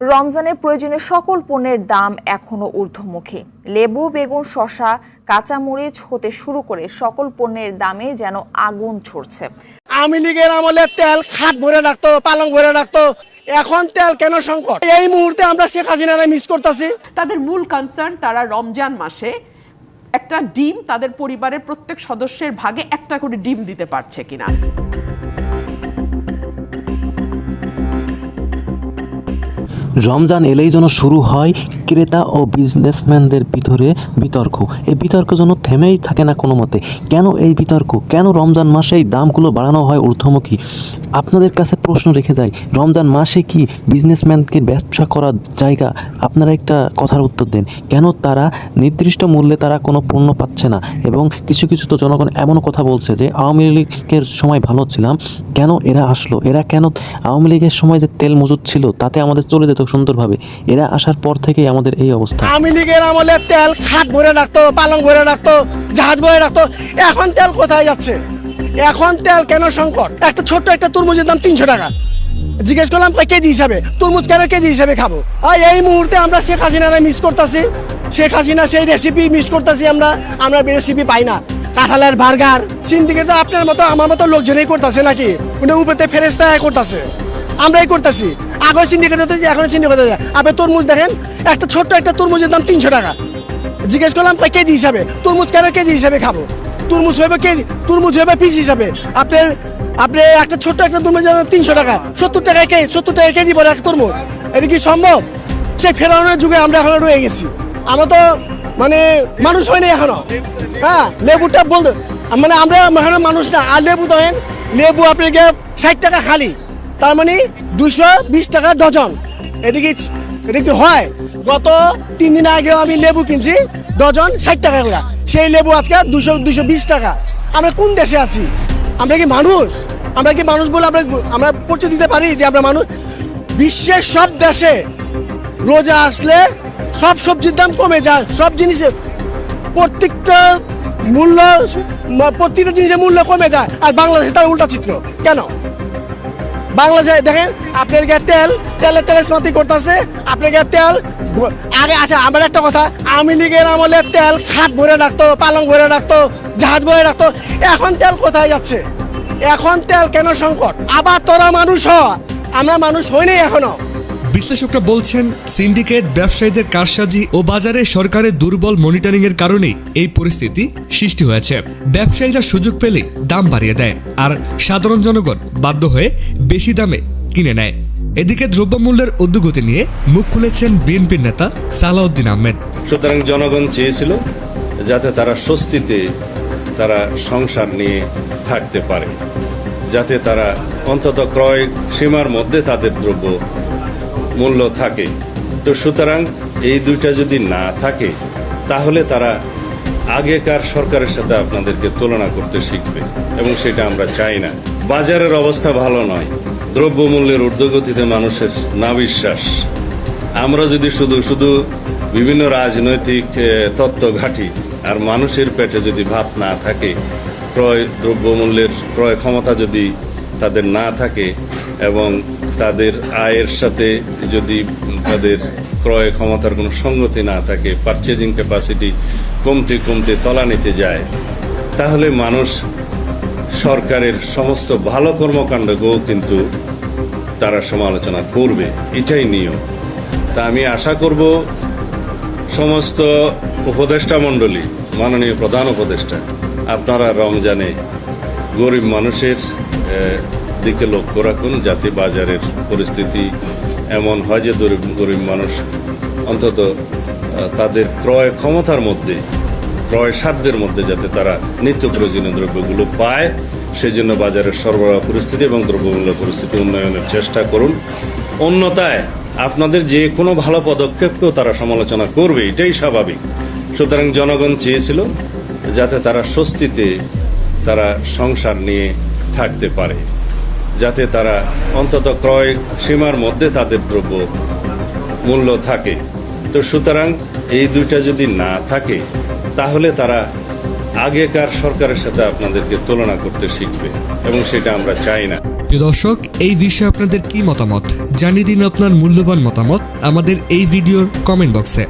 রমজানের প্রয়োজনে সকল পণ্যের দাম এখনও ঊর্ধ্বমুখী। লেবু বেগুন শসা কাঁচামরিচ হতে শুরু করে সকল পণ্যের দামে যেন আগুন ছড়ছে। আওয়ামী লীগের আমলে তেল খাট ভরে রাখতো পালং ভরে রাখতো। এখন তেল কেন সংকট? এই মুহূর্তে আমরা শেখ হাসিনারে মিস করতেছি। তাদের মূল কনসার্ন তারা রমজান মাসে একটা ডিম তাদের পরিবারের প্রত্যেক সদস্যের ভাগে একটা করে ডিম দিতে পারছে কিনা। রমজান এলেই যেন শুরু হয় ক্রেতা ও বিজনেসম্যানদের ভিতরে বিতর্ক। এই বিতর্ক যেন থেমেই থাকে না কোনো মতে। কেন এই বিতর্ক? কেন রমজান মাসে এই দামগুলো বাড়ানো হয় ঊর্ধ্বমুখী? আপনাদের কাছে প্রশ্ন রেখে যাই, রমজান মাসে কি বিজনেসম্যানকে ব্যবসা করার জায়গা? আপনারা একটা কথার উত্তর দেন। কেন তারা নির্দিষ্ট মূল্যে তারা কোনো পণ্য পাচ্ছে না? এবং কিছু কিছু তো জনগণ এমনও কথা বলছে যে, আওয়ামী লীগের সময় ভালো ছিলাম। কেন এরা আসলো? এরা কেন আওয়ামী লীগের সময় যে তেল মজুদ ছিল, তাতে আমাদের চলে যেত। সুন্দরভাবে, এরা আসার পর থেকেই আমাদের এই অবস্থা। আমি লীগের আমলে তেল, খাট ভরে রাখতো, পালং ভরে রাখতো, জাহাজ ভরে রাখতো, এখন তেল কোথায় যাচ্ছে? এখন তেল কেন সংকট? একটা ছোট্ট একটা তরমুজের দাম তিনশো টাকা। জিজ্ঞেস করলাম, কয় কেজি হিসাবে? তরমুজ কেন কেজি হিসাবে খাব? আর এই মুহূর্তে আমরা শেখ হাসিনারে মিস করতেছি। শেখ হাসিনা সেই রেসিপি মিস করতেছি আমরা। আমরা রেসিপি পাই না। কাঁঠালের বার্গার সিন্দিকে তো আপনার মতো, আমার মতো লোকজনই করতেছে নাকি? উনি উপরে ফেরেস্তায় করতেছে। আমরাই করতেছি। আগে সিন্ডিকেট হতেছি এখন সিন্ডিকেট হতে। আপনি তরমুজ দেখেন, একটা ছোট্ট একটা তরমুজের দাম তিনশো টাকা। জিজ্ঞেস করলাম কয় কেজি হিসাবে? তরমুজ কেন কেজি হিসাবে খাব? তরমুজ হবে কেজি, তরমুজ হবে পিস হিসাবে। আপনার, আপনি একটা ছোট্ট একটা তরমুজের দাম তিনশো টাকা। সত্তর টাকায় কেজি সত্তর টাকা কেজি পরে একটা তরমুজ। এটা কি সম্ভব? সেই ফেরানোর যুগে আমরা এখনও রয়ে গেছি। আমরা তো মানে মানুষ হয়নি এখনও। হ্যাঁ লেবুটা বলতে মানে আমরা এখনও মানুষ না। আর লেবু দেখেন, লেবু আপনাকে ষাট টাকা খালি। তার মানে দুশো বিশ টাকা ডজন। এটা কি কি হয়? গত তিন দিন আগে আমি লেবু কিনছি, ডজন ষাট টাকা করে। সেই লেবু আজকে দুশো দুশো বিশ টাকা। আমরা কোন দেশে আছি? আমরা কি মানুষ? আমরা কি মানুষ বলে আমরা আমরা পরিচয় দিতে পারি যে আমরা মানুষ? বিশ্বের সব দেশে রোজা আসলে সব সবজির দাম কমে যায়। সব জিনিসের প্রত্যেকটা মূল্য প্রত্যেকটা জিনিসের মূল্য কমে যায়। আর বাংলাদেশে তার উল্টা চিত্র। কেন? বাংলাদেশে দেখেন, আপনার গায়ে তেল, তেলের তেলের সমাতি করতেছে, আপনার গায়ে তেল, আগে আচ্ছা আমার একটা কথা আওয়ামী লীগের আমলে তেল খাট ভরে রাখতো, পালং ভরে রাখতো, জাহাজ ভরে রাখতো, এখন তেল কোথায় যাচ্ছে? এখন তেল কেন সংকট? আবার তোরা মানুষ হ, আমরা মানুষ হইনি এখনও। বিশ্লেষকরা বলছেন, সিন্ডিকেট, ব্যবসায়ীদের কারসাজি ও বাজারে সরকারের দুর্বল মনিটরিং এর কারণেই এই পরিস্থিতি সৃষ্টি হয়েছে। ব্যবসায়ীরা সুযোগ পেলে দাম বাড়িয়ে দেয় আর সাধারণ জনগণ বাধ্য হয়ে বেশি দামে কিনে নেয়। এদিকে দ্রব্যমূল্যের উদ্যোগতি নিয়ে মুখ খুলেছেন বিএনপির নেতা সালাউদ্দিন আহমেদ। সুতরাং জনগণ চেয়েছিল যাতে তারা স্বস্তিতে তারা সংসার নিয়ে থাকতে পারে, যাতে তারা অন্তত ক্রয় সীমার মধ্যে তাদের দ্রব্য মূল্য থাকে। তো সুতরাং এই দুইটা যদি না থাকে, তাহলে তারা আগেকার সরকারের সাথে আপনাদেরকে তুলনা করতে শিখবে, এবং সেটা আমরা চাই না। বাজারের অবস্থা ভালো নয়। দ্রব্যমূল্যের ঊর্ধ্বগতিতে মানুষের না বিশ্বাস আমরা যদি শুধু শুধু বিভিন্ন রাজনৈতিক তত্ত্ব ঘাটি, আর মানুষের পেটে যদি ভাত না থাকে, ক্রয়, দ্রব্যমূল্যের ক্রয় ক্ষমতা যদি তাদের না থাকে, এবং তাদের আয়ের সাথে যদি তাদের ক্রয় ক্ষমতার কোনো সঙ্গতি না থাকে পারচেজিং ক্যাপাসিটি কমতে কমতে তলানিতে যায়, তাহলে মানুষ সরকারের সমস্ত ভালো কর্মকাণ্ডকেও কিন্তু তারা সমালোচনা করবে। এটাই নিয়ম। তা আমি আশা করব সমস্ত উপদেষ্টা মণ্ডলী, মাননীয় প্রধান উপদেষ্টা, আপনারা রমজানে গরিব মানুষের দিকে লক্ষ্য রাখুন, যাতে বাজারের পরিস্থিতি এমন হয় যে গরিব গরিব মানুষ অন্তত তাদের ক্রয় ক্ষমতার মধ্যে, ক্রয় সাধ্যের মধ্যে যাতে তারা নিত্য প্রয়োজনীয় দ্রব্যগুলো পায় সেই জন্য বাজারের সরবরাহ পরিস্থিতি এবং দ্রব্যমূল্য পরিস্থিতি উন্নয়নের চেষ্টা করুন। অন্যতায় আপনাদের যে কোনো ভালো পদক্ষেপকেও তারা সমালোচনা করবে, এটাই স্বাভাবিক। সুতরাং জনগণ চেয়েছিল যাতে তারা স্বস্তিতে তারা সংসার নিয়ে থাকতে পারে। যাতে তারা অন্তত ক্রয় সীমার মধ্যে তাদের দ্রব্য মূল্য থাকে। তো সুতরাং এই দুইটা যদি না থাকে, তাহলে তারা আগেকার সরকারের সাথে আপনাদেরকে তুলনা করতে শিখবে এবং সেটা আমরা চাই না। প্রিয় দর্শক, এই বিষয়ে আপনাদের কি মতামত? জানিয়ে দিন আপনার মূল্যবান মতামত আমাদের এই ভিডিওর কমেন্ট বক্সে